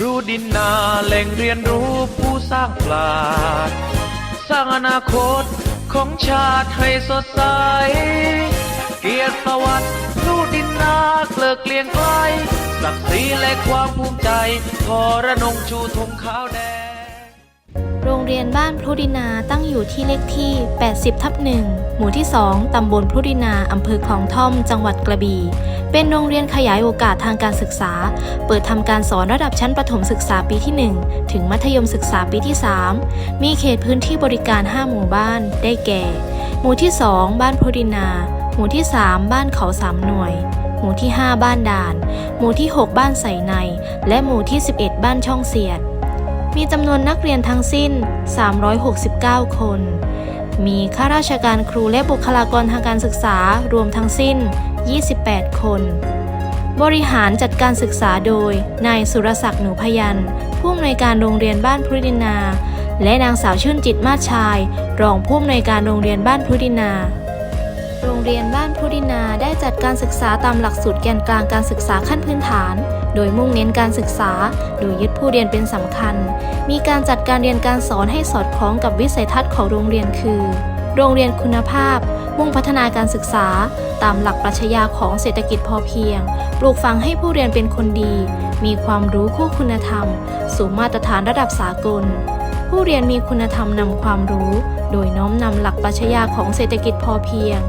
รู้ดินนาแหล่งเรียนรู้ผู้สร้างปราดสร้างอนาคตของชาติให้สดใส เกียรติประวัติรู้ดินนาเกลิกเกลียงไกลศักดิ์ศรีและความภูมิใจพอระนงชูธงขาวแดง โรงเรียนบ้านพรุดินาตั้งอยู่ที่เลขที่ 80 ทับหนึ่งหมู่ที่ 2 ตำบลพรุดินา อำเภอคลองท่อม จังหวัดกระบี่ เป็นโรงเรียนขยายโอกาสทางการศึกษา เปิดทำการสอนระดับชั้นประถมศึกษาปีที่ 1 ถึงมัธยมศึกษาปีที่ 3 มีเขตพื้นที่บริการ 5 หมู่บ้าน ได้แก่ หมู่ที่ 2 บ้านพรุดินา หมู่ที่ 3 บ้านเขาสามหน่วยหมู่ที่ 5 บ้านด่าน หมู่ที่ 6 บ้านใส่ใน และหมู่ที่ 11 บ้านช่องเสียด มีจำนวนนักเรียนทั้งสิ้น 369 คน มีข้าราชการครูและบุคลากรทางการศึกษารวมทั้งสิ้น 28 คน บริหารจัดการศึกษาโดย นายสุรศักดิ์หนูพยันผู้อำนวยการโรงเรียนบ้านพุดินา และนางสาวชื่นจิตมาชาย รองผู้อำนวยการโรงเรียนบ้านพุดินาโรงเรียนบ้านพุดินาได้จัดการศึกษาตามหลักสูตรแกนกลางการศึกษาขั้นพื้นฐาน โดยมุ่งเน้นการศึกษา โดยยึดผู้เรียนเป็นสำคัญ มีการจัดการเรียนการสอนให้สอดคล้องกับวิสัยทัศน์ของโรงเรียนคือ โรงเรียนคุณภาพ มุ่งพัฒนาการศึกษา ตามหลักปรัชญาของเศรษฐกิจพอเพียง ปลูกฝังให้ผู้เรียนเป็นคนดี มีความรู้คู่คุณธรรม สู่มาตรฐานระดับสากล ผู้เรียนมีคุณธรรมนำความรู้ โดยน้อมนำหลักปรัชญาของเศรษฐกิจพอเพียง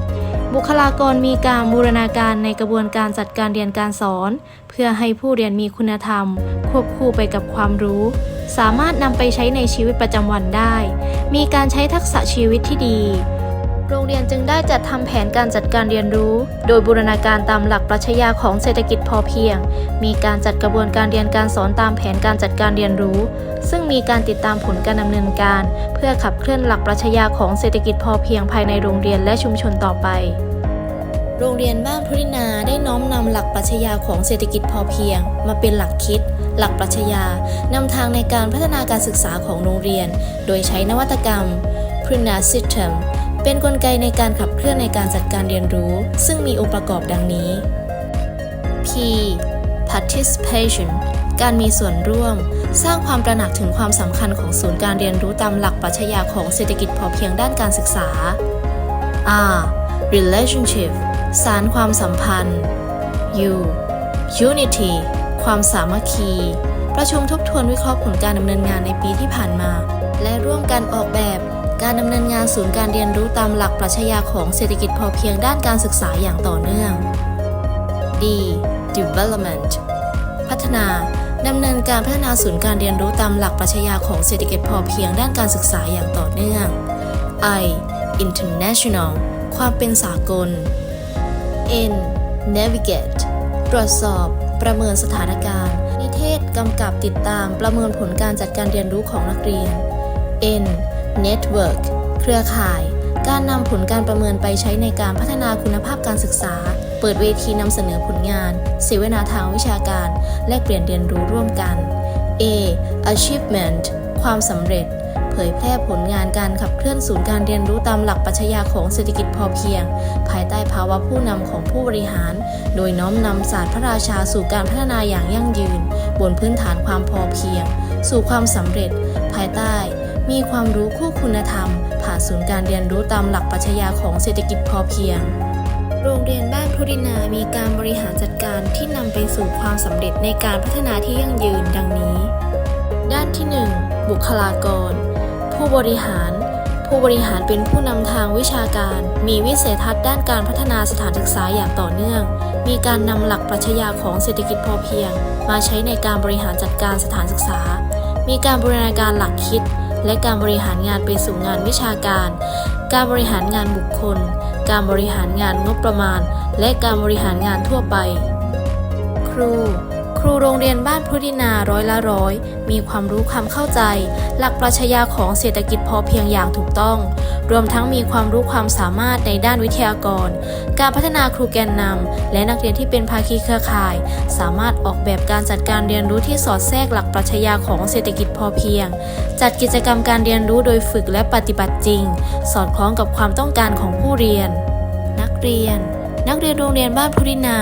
บุคลากรมีการบูรณาการในกระบวนการจัดการเรียนการสอน เพื่อให้ผู้เรียนมีคุณธรรม ควบคู่ไปกับความรู้ สามารถนำไปใช้ในชีวิตประจำวันได้ มีการใช้ทักษะชีวิตที่ดี โรงเรียนจึงได้จัดทำแผนการจัดการเรียนรู้ โดยบูรณาการตามหลักปรัชญาของเศรษฐกิจพอเพียง มีการจัดกระบวนการเรียนการสอนตามแผนการจัดการเรียนรู้ ซึ่งมีการติดตามผลการดำเนินการ เพื่อขับเคลื่อนหลักปรัชญาของเศรษฐกิจพอเพียงภายในโรงเรียนและชุมชนต่อไปโรงเรียนบ้านพุรินาได้น้อมนำหลักปรัชญาของเศรษฐกิจพอเพียง มาเป็นหลักคิด หลักปรัชญานำทางในการพัฒนาการศึกษาของโรงเรียน โดยใช้นวัตกรรม p r i n a System เป็นนกลไกในการขับเคลื่อนในการจัดการเรียนรู้ ซึ่งมีองค์ประกอบดังนี้ P participation การมีส่วนร่วม สร้างความตระหนักถึงความสำคัญของศูนย์การเรียนรู้ตามหลักปรัชญาของเศรษฐกิจพอเพียงด้านการศึกษา R relationship สารความสัมพันธ์ U unity ความสามัคคี ประชุมทบทวนวิเคราะห์ผลการดำเนินงานในปีที่ผ่านมา และร่วมกันออกแบบ การดำเนินงานศูนย์การเรียนรู้ตามหลักปรัชญาของเศรษฐกิจพอเพียงด้านการศึกษาอย่างต่อเนื่อง D development พัฒนาดำเนินการพัฒนาศูนย์การเรียนรู้ตามหลักปรัชญาของเศรษฐกิจพอเพียงด้านการศึกษาอย่างต่อเนื่อง I international ความเป็นสากล N navigate ตรวจสอบ ประเมินสถานการณ์ นิเทศกำกับติดตามประเมินผลการจัดการเรียนรู้ของนักเรียน N network เครือข่าย การนำผลการประเมินไปใช้ในการพัฒนาคุณภาพการศึกษา เปิดเวทีนำเสนอผลงาน เสวนาทางวิชาการ และเปลี่ยนเรียนรู้ร่วมกัน A achievement ความสำเร็จ เผยแพร่ผลงานการขับเคลื่อนศูนย์การเรียนรู้ตามหลักปัชญาของเศรษฐกิจพอเพียง ภายใต้ภาวะผู้นำของผู้บริหาร โดยน้อมนำศาสตร์พระราชาสู่การพัฒนาอย่างยั่งยืน บนพื้นฐานความพอเพียง สู่ความสำเร็จ ภายใต้ มีความรู้คู่คุณธรรม ผ่านศูนย์การเรียนรู้ตามหลักปรัชญาของเศรษฐกิจพอเพียง โรงเรียนบ้านพุรินามีการบริหารจัดการที่นำไปสู่ความสำเร็จในการพัฒนาที่ยั่งยืนดังนี้ ด้านที่ 1 บุคลากร ผู้บริหาร ผู้บริหารเป็นผู้นำทางวิชาการ มีวิสัยทัศน์ด้านการพัฒนาสถานศึกษาอย่างต่อเนื่อง มีการนำหลักปรัชญาของเศรษฐกิจพอเพียง มาใช้ในการบริหารจัดการสถานศึกษา มีการบูรณาการหลักคิด และการบริหารงานไปสู่งานวิชาการ การบริหารงานบุคคล การบริหารงานงบประมาณ และการบริหารงานทั่วไป ครู ครูโรงเรียนบ้านพุทธินาร้อยละร้อย มีความรู้ความเข้าใจ หลักปรัชญาของเศรษฐกิจพอเพียงอย่างถูกต้อง รวมทั้งมีความรู้ความสามารถในด้านวิทยากร การพัฒนาครูแกนนำและนักเรียนที่เป็นภาคีเครือข่าย สามารถออกแบบการจัดการเรียนรู้ที่สอดแทรกหลักปรัชญาของเศรษฐกิจพอเพียง จัดกิจกรรมการเรียนรู้โดยฝึกและปฏิบัติจริง สอดคล้องกับความต้องการของผู้เรียน นักเรียน นักเรียนโรงเรียนบ้านพุรินา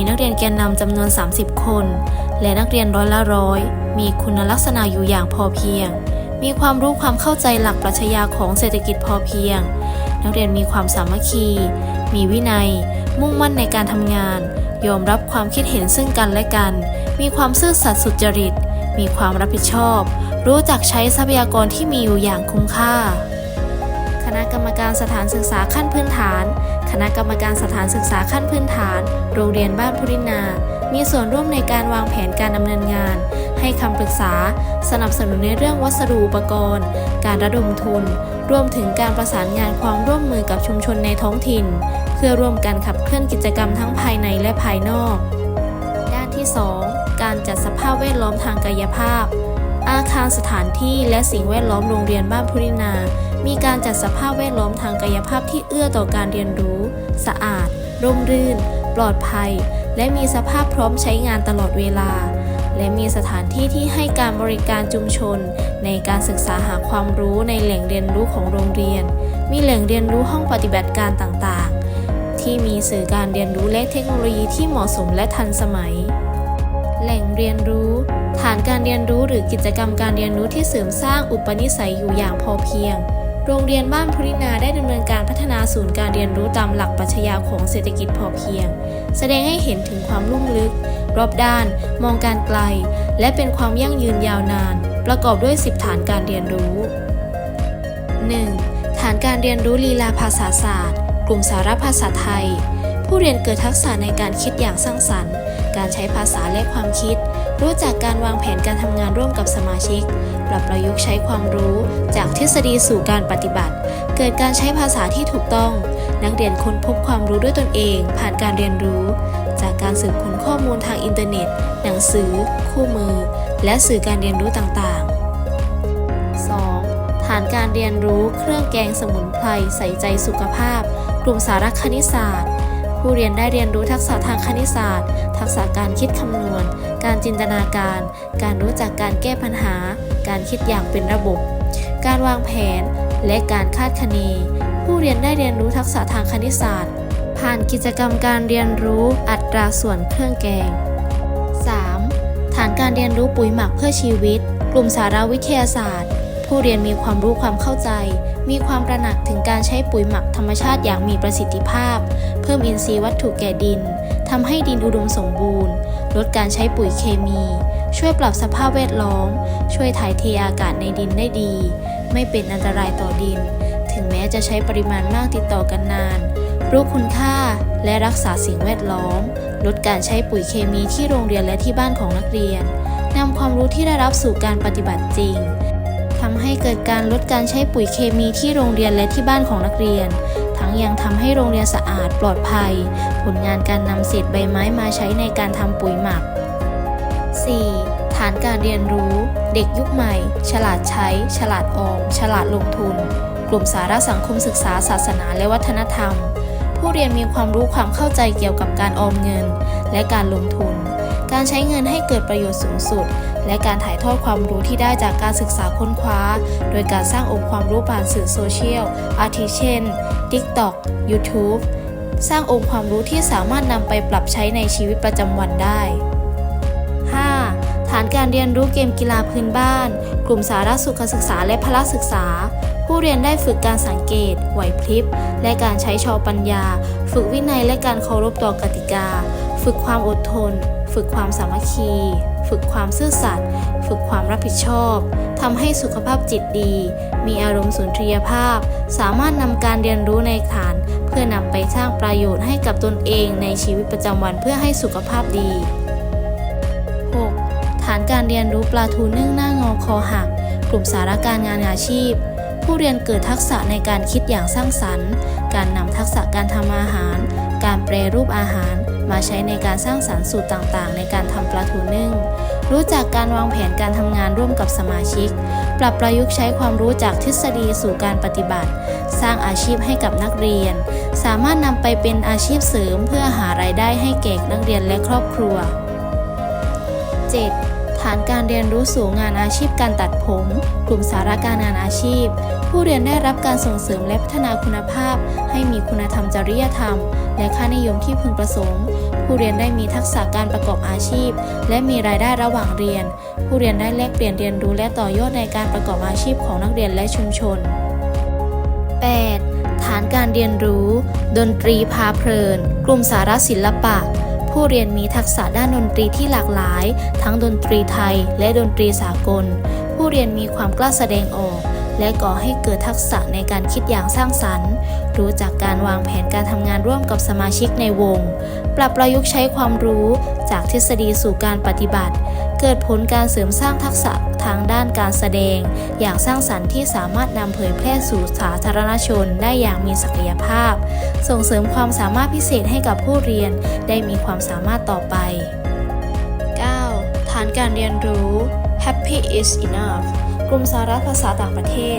มีนักเรียนแกนนำจำนวน 30 คน และนักเรียนร้อยละร้อย มีคุณลักษณะอยู่อย่างพอเพียง มีความรู้ความเข้าใจหลักปรัชญาของเศรษฐกิจพอเพียง นักเรียนมีความสามัคคี มีวินัย มุ่งมั่นในการทำงาน ยอมรับความคิดเห็นซึ่งกันและกัน มีความซื่อสัตย์สุจริต มีความรับผิดชอบ รู้จักใช้ทรัพยากรที่มีอยู่อย่างคุ้มค่า คณะกรรมการสถานศึกษาขั้นพื้นฐาน คณะกรรมการสถานศึกษาขั้นพื้นฐาน โรงเรียนบ้านพุรินา มีส่วนร่วมในการวางแผนการดำเนินงาน ให้คำปรึกษา สนับสนุนในเรื่องวัสดุอุปกรณ์ การระดมทุน รวมถึงการประสานงานความร่วมมือกับชุมชนในท้องถิ่น เพื่อร่วมกันขับเคลื่อนกิจกรรมทั้งภายในและภายนอก ด้านที่ 2 การจัดสภาพแวดล้อมทางกายภาพอาคารสถานที่และสิ่งแวดล้อมโรงเรียนบ้านพุรินา มีการจัดสภาพแวดล้อมทางกายภาพที่เอื้อต่อการเรียนรู้ สะอาด ร่มรื่น ปลอดภัย และมีสภาพพร้อมใช้งานตลอดเวลา และมีสถานที่ที่ให้การบริการชุมชน ในการศึกษาหาความรู้ในแหล่งเรียนรู้ของโรงเรียน มีแหล่งเรียนรู้ห้องปฏิบัติการต่างๆ ที่มีสื่อการเรียนรู้และเทคโนโลยีที่เหมาะสมและทันสมัย แหล่งเรียนรู้ฐานการเรียนรู้หรือกิจกรรมการเรียนรู้ที่เสริมสร้างอุปนิสัยอยู่อย่างพอเพียง โรงเรียนบ้านพุรินาได้ดำเนินการพัฒนาศูนย์การเรียนรู้ตามหลักปรัชญาของเศรษฐกิจพอเพียง แสดงให้เห็นถึงความลุ่มลึก รอบด้าน มองการไกล และเป็นความยั่งยืนยาวนาน ประกอบด้วย 10 ฐานการเรียนรู้ 1. ฐานการเรียนรู้ลีลาภาษาศาสตร์ กลุ่มสาระภาษาไทย ผู้เรียนเกิดทักษะในการคิดอย่างสร้างสรรค์ การใช้ภาษาและความคิด รู้จักการวางแผนการทำงานร่วมกับสมาชิก ปรับประยุกต์ใช้ความรู้ จากทฤษฎีสู่การปฏิบัติ เกิดการใช้ภาษาที่ถูกต้อง นักเรียนค้นพบความรู้ด้วยตนเอง ผ่านการเรียนรู้ จากการสืบค้นข้อมูลทางอินเทอร์เน็ต หนังสือ คู่มือ และสื่อการเรียนรู้ต่างๆ 2. ฐานการเรียนรู้เครื่องแกงสมุนไพรใส่ใจสุขภาพ กลุ่มสารคณิตศาสตร์ผู้เรียนได้เรียนรู้ทักษะทางคณิตศาสตร์ ทักษะการคิดคำนวณ การจินตนาการ การรู้จักการแก้ปัญหา การคิดอย่างเป็นระบบ การวางแผน และการคาดคะเน ผู้เรียนได้เรียนรู้ทักษะทางคณิตศาสตร์ ผ่านกิจกรรมการเรียนรู้อัตราส่วนเครื่องแกง 3. ฐานการเรียนรู้ปุ๋ยหมักเพื่อชีวิต กลุ่มสารวิทยาศาสตร์ ผู้เรียนมีความรู้ความเข้าใจ มีความตระหนักถึงการใช้ปุ๋ยหมักธรรมชาติอย่างมีประสิทธิภาพ เพิ่มอินทรีย์วัตถุแก่ดินทำให้ดินอุดมสมบูรณ์ ลดการใช้ปุ๋ยเคมี ช่วยปรับสภาพแวดล้อม ช่วยถ่ายเทอากาศในดินได้ดี ไม่เป็นอันตรายต่อดิน ถึงแม้จะใช้ปริมาณมากติดต่อกันนาน รู้คุณค่าและรักษาสิ่งแวดล้อม ลดการใช้ปุ๋ยเคมีที่โรงเรียนและที่บ้านของนักเรียนนำความรู้ที่ได้รับสู่การปฏิบัติจริง ทำให้เกิดการลดการใช้ปุ๋ยเคมีที่โรงเรียนและที่บ้านของนักเรียน ทั้งยังทำให้โรงเรียนสะอาดปลอดภัย ผลงานการนำเศษใบไม้มาใช้ในการทำปุ๋ยหมัก 4. ฐานการเรียนรู้ เด็กยุคใหม่ ฉลาดใช้ ฉลาดออม ฉลาดลงทุน กลุ่มสาระสังคมศึกษาศาสนาและวัฒนธรรม ผู้เรียนมีความรู้ความเข้าใจเกี่ยวกับการออมเงิน และการลงทุน การใช้เงินให้เกิดประโยชน์สูงสุด และการถ่ายทอดความรู้ที่ได้จากการศึกษาค้นคว้า โดยการสร้างองค์ความรู้ผ่านสื่อโซเชียล อาทิเช่น TikTok YouTube สร้างองค์ความรู้ที่สามารถนำไปปรับใช้ในชีวิตประจำวันได้ 5. ฐานการเรียนรู้เกมกีฬาพื้นบ้าน กลุ่มสาระสุขศึกษาและพละศึกษา ผู้เรียนได้ฝึกการสังเกต ไหวพริบ และการใช้ชอปัญญา ฝึกวินัยและการเคารพต่อกติกา ฝึกความอดทน ฝึกความสามัคคี ฝึกความซื่อสัตย์ ฝึกความรับผิดชอบ ทำให้สุขภาพจิตดี มีอารมณ์สุนทรียภาพ สามารถนำการเรียนรู้ในฐาน เพื่อนำไปสร้างประโยชน์ให้กับตนเองในชีวิตประจำวันเพื่อให้สุขภาพดี 6. ฐานการเรียนรู้ปลาทูนึ่งหน้างอคอหัก กลุ่มสาระการงานอาชีพผู้เรียนเกิดทักษะในการคิดอย่างสร้างสรรค์ การนำทักษะการทำอาหาร การแปรรูปอาหาร มาใช้ในการสร้างสรรค์สูตรต่างๆ ในการทำปลาทูนึ่ง รู้จักการวางแผนการทำงานร่วมกับสมาชิก ปรับประยุกต์ใช้ความรู้จากทฤษฎีสู่การปฏิบัติ สร้างอาชีพให้กับนักเรียน สามารถนำไปเป็นอาชีพเสริมเพื่อหารายได้ให้แก่นักเรียนและครอบครัว 7. ฐานการเรียนรู้สู่งานอาชีพการตัดผม กลุ่มสาระการงานอาชีพ ผู้เรียนได้รับการส่งเสริมและพัฒนาคุณภาพ ให้มีคุณธรรมจริยธรรม และค่านิยมที่พึงประสงค์ ผู้เรียนได้มีทักษะการประกอบอาชีพ และมีรายได้ระหว่างเรียน ผู้เรียนได้แลกเปลี่ยนเรียนรู้และต่อยอดในการประกอบอาชีพของนักเรียนและชุมชน 8. ฐานการเรียนรู้ ดนตรีพาเพลิน กลุ่มสาระศิลปะ ผู้เรียนมีทักษะด้านดนตรีที่หลากหลาย ทั้งดนตรีไทยและดนตรีสากล ผู้เรียนมีความกล้าแสดงออก และก่อให้เกิดทักษะในการคิดอย่างสร้างสรรค์ รู้จักการวางแผนการทำงานร่วมกับสมาชิกในวง ปรับประยุกต์ใช้ความรู้จากทฤษฎีสู่การปฏิบัติ เกิดผลการเสริมสร้างทักษะ ทางด้านการแสดง อย่างสร้างสรรค์ที่สามารถนำเผยแพร่สู่สาธารณชนได้อย่างมีศักยภาพ ส่งเสริมความสามารถพิเศษให้กับผู้เรียนได้มีความสามารถต่อไป 9. ฐานการเรียนรู้ Happy is enough กลุ่มสาระภาษาต่างประเทศ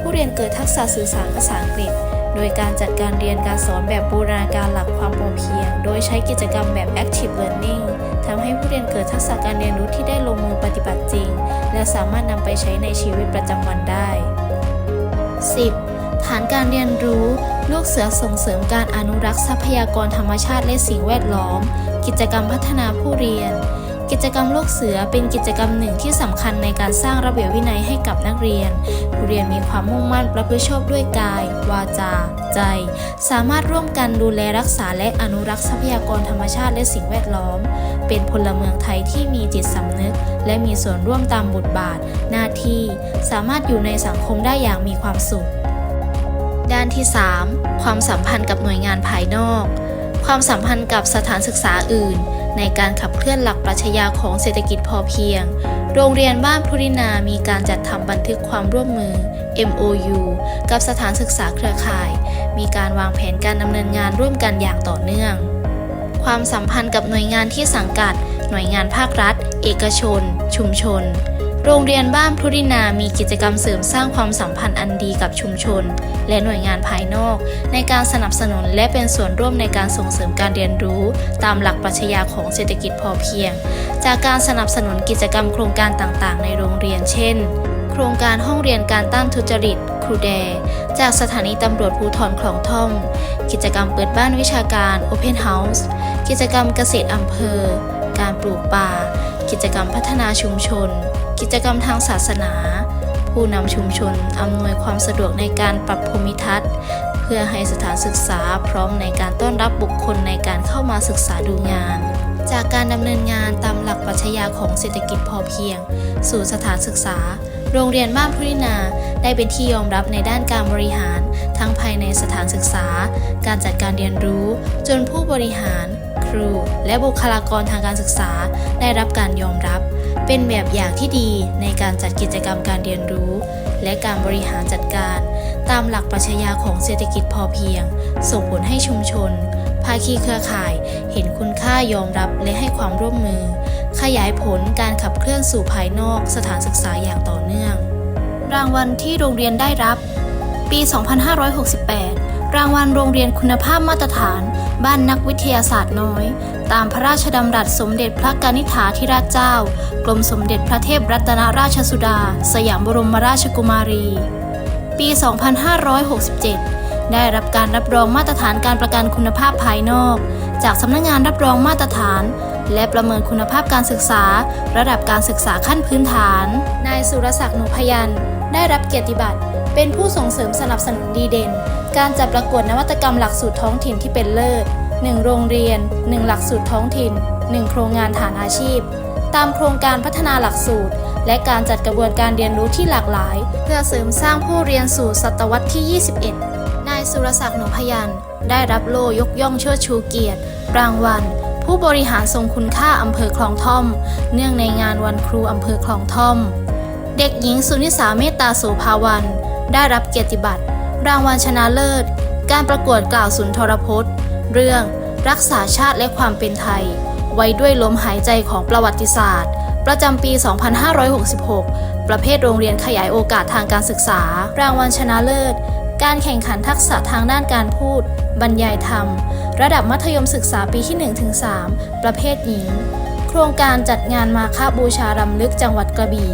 ผู้เรียนเกิดทักษะสื่อสารภาษาอังกฤษโดยการจัดการเรียนการสอนแบบบูรณาการหลักความพอเพียง โดยใช้กิจกรรมแบบ Active Learning ทำให้ผู้เรียนเกิดทักษะการเรียนรู้ที่ได้ลงมือปฏิบัติจริง และสามารถนำไปใช้ในชีวิตประจำวันได้ 10. ฐานการเรียนรู้ ลูกเสือส่งเสริมการอนุรักษ์ทรัพยากรธรรมชาติและสิ่งแวดล้อม กิจกรรมพัฒนาผู้เรียน กิจกรรมลูกเสือเป็นกิจกรรมหนึ่งที่สำคัญในการสร้างระเบียบวินัยให้กับนักเรียน ผู้เรียนมีความมุ่งมั่นรับผิดชอบด้วยกาย วาจา ใจ สามารถร่วมกันดูแลรักษาและอนุรักษ์ทรัพยากรธรรมชาติและสิ่งแวดล้อม เป็นพลเมืองไทยที่มีจิตสำนึก และมีส่วนร่วมตามบทบาท หน้าที่ สามารถอยู่ในสังคมได้อย่างมีความสุข ด้านที่ 3 ความสัมพันธ์กับหน่วยงานภายนอก ความสัมพันธ์กับสถานศึกษาอื่น ในการขับเคลื่อนหลักปรัชญาของเศรษฐกิจพอเพียง โรงเรียนบ้านพุรินามีการจัดทำบันทึกความร่วมมือ MOU กับสถานศึกษาเครือข่าย มีการวางแผนการดำเนินงานร่วมกันอย่างต่อเนื่อง ความสัมพันธ์กับหน่วยงานที่สังกัด หน่วยงานภาครัฐ เอกชน ชุมชน โรงเรียนบ้านพรุดินามีกิจกรรมเสริมสร้างความสัมพันธ์อันดีกับชุมชน และหน่วยงานภายนอก ในการสนับสนุนและเป็นส่วนร่วมในการส่งเสริมการเรียนรู้ ตามหลักปรัชญาของเศรษฐกิจพอเพียง จากการสนับสนุนกิจกรรมโครงการต่างๆ ในโรงเรียน เช่น โครงการห้องเรียนการต้านทุจริต ครูแด จากสถานีตำรวจภูธรคลองท่อม กิจกรรมเปิดบ้านวิชาการ Open House กิจกรรมเกษตรอำเภอ การปลูกป่า กิจกรรมพัฒนาชุมชน กิจกรรมทางศาสนา ผู้นำชุมชนอำนวยความสะดวกในการปรับภูมิทัศน์ เพื่อให้สถานศึกษาพร้อมในการต้อนรับบุคคลในการเข้ามาศึกษาดูงานจากการดำเนินงานตามหลักปรัชญาของเศรษฐกิจพอเพียง สู่สถานศึกษา โรงเรียนบ้านพุรินาได้เป็นที่ยอมรับในด้านการบริหาร ทั้งภายในสถานศึกษา การจัดการเรียนรู้ จนผู้บริหาร ครู และบุคลากรทางการศึกษา ได้รับการยอมรับ เป็นแบบอย่างที่ดีในการจัดกิจกรรมการเรียนรู้ และการบริหารจัดการ ตามหลักปรัชญาของเศรษฐกิจพอเพียง ส่งผลให้ชุมชน ภาคีเครือข่าย เห็นคุณค่ายอมรับและให้ความร่วมมือ ขยายผลการขับเคลื่อนสู่ภายนอกสถานศึกษาอย่างต่อเนื่อง รางวัลที่โรงเรียนได้รับ ปี 2568 รางวัลโรงเรียนคุณภาพมาตรฐาน บ้านนักวิทยาศาสตร์น้อย ตามพระราชดำรัสสมเด็จพระกนิษฐาธิราชเจ้า กรมสมเด็จพระเทพรัตนราชสุดา สยามบรมราชกุมารี ปี 2567 ได้รับการรับรองมาตรฐานการประกันคุณภาพภายนอก จากสำนักงานรับรองมาตรฐาน และประเมินคุณภาพการศึกษา ระดับการศึกษาขั้นพื้นฐาน นายสุรศักดิ์หนูพยันได้รับเกียรติบัตร เป็นผู้ส่งเสริมสนับสนุนดีเด่น การจัดประกวดนวัตกรรมหลักสูตรท้องถิ่นที่เป็นเลิศ 1 โรงเรียน 1 หลักสูตรท้องถิ่น 1 โครงงานฐานอาชีพ ตามโครงการพัฒนาหลักสูตร และการจัดกระบวนการเรียนรู้ที่หลากหลาย เพื่อเสริมสร้างผู้เรียนสู่ศตวรรษที่ 21 สุรศักดิ์หนูพยันได้รับโล่ยกย่องเชิดชูเกียรติ รางวัล ผู้บริหารทรงคุณค่าอำเภอคลองท่อม เนื่องในงานวันครูอำเภอคลองท่อม เด็กหญิงสุนิสาเมตตาโสภาวัน ได้รับเกียรติบัตร รางวัลชนะเลิศ การประกวดกล่าวสุนทรพจน์ เรื่อง รักษาชาติและความเป็นไทย ไว้ด้วยลมหายใจของประวัติศาสตร์ ประจำปี 2566 ประเภทโรงเรียนขยายโอกาสทางการศึกษา รางวัลชนะเลิศ การแข่งขันทักษะทางด้านการพูด บรรยายธรรม ระดับมัธยมศึกษาปีที่ 1-3 ประเภทหญิง โครงการจัดงานมาฆบูชารำลึกจังหวัดกระบี่